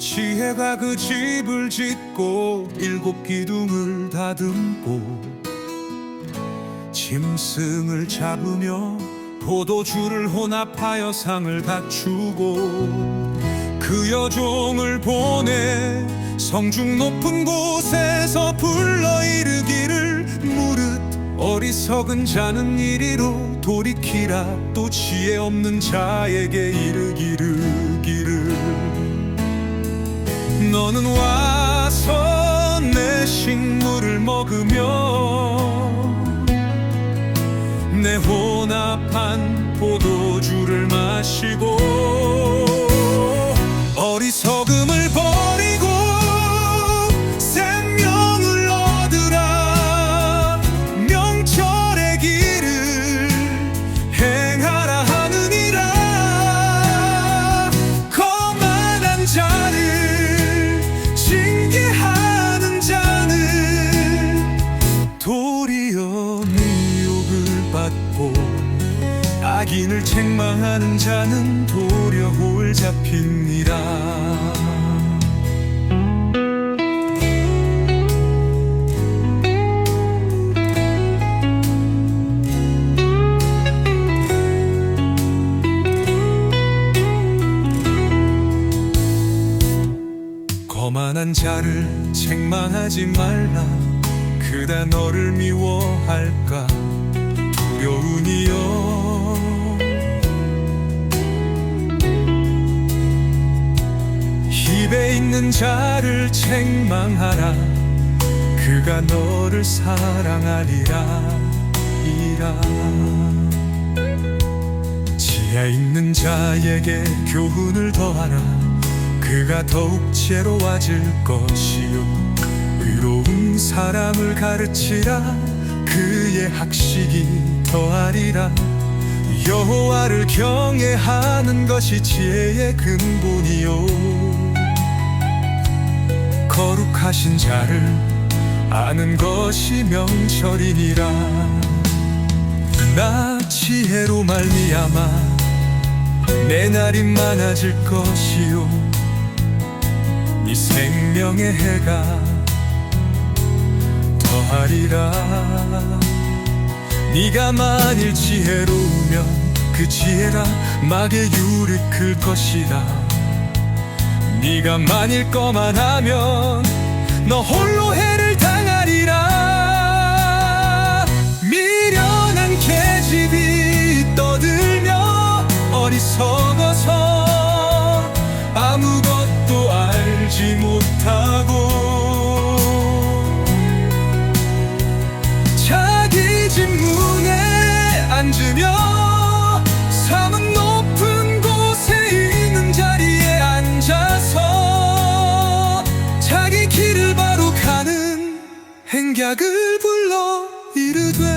지혜가 그 집을 짓고 일곱 기둥을 다듬고 짐승을 잡으며 포도주를 혼합하여 상을 갖추고 그 여종을 보내 성중 높은 곳에서 불러 이르기를 무릇 어리석은 자는 이리로 돌이키라 또 지혜 없는 자에게 이르기를 기를 너는 와서 내 식물을 먹으며 내 혼합한 포도주를 마시고 받고 악인을 책망하는 자는 도리어 홀 잡힙니다. 거만한 자를 책망하지 말라. 그다 너를 미워할까 두려우니여. 입에 있는 자를 책망하라. 그가 너를 사랑하리라. 이라. 지혜 있는 자에게 교훈을 더하라. 그가 더욱 지혜로워질 것이요. 의로운 사람을 가르치라 학식이 더하리라. 여호와를 경외하는 것이 지혜의 근본이요. 거룩하신 자를 아는 것이 명철이니라. 나 지혜로 말미암아 내 날이 많아질 것이요. 네 생명의 해가 더하리라 네가 만일 지혜로우면 그 지혜가 막의 유를 클 것이다. 네가 만일 거만 하면 너 홀로 해를 당하리라. 미련한 계집이 떠들며 어리석어서 아무것도 알지 못 앉으며 삶은 높은 곳에 있는 자리에 앉아서 자기 길을 바로 가는 행각을 불러 이르되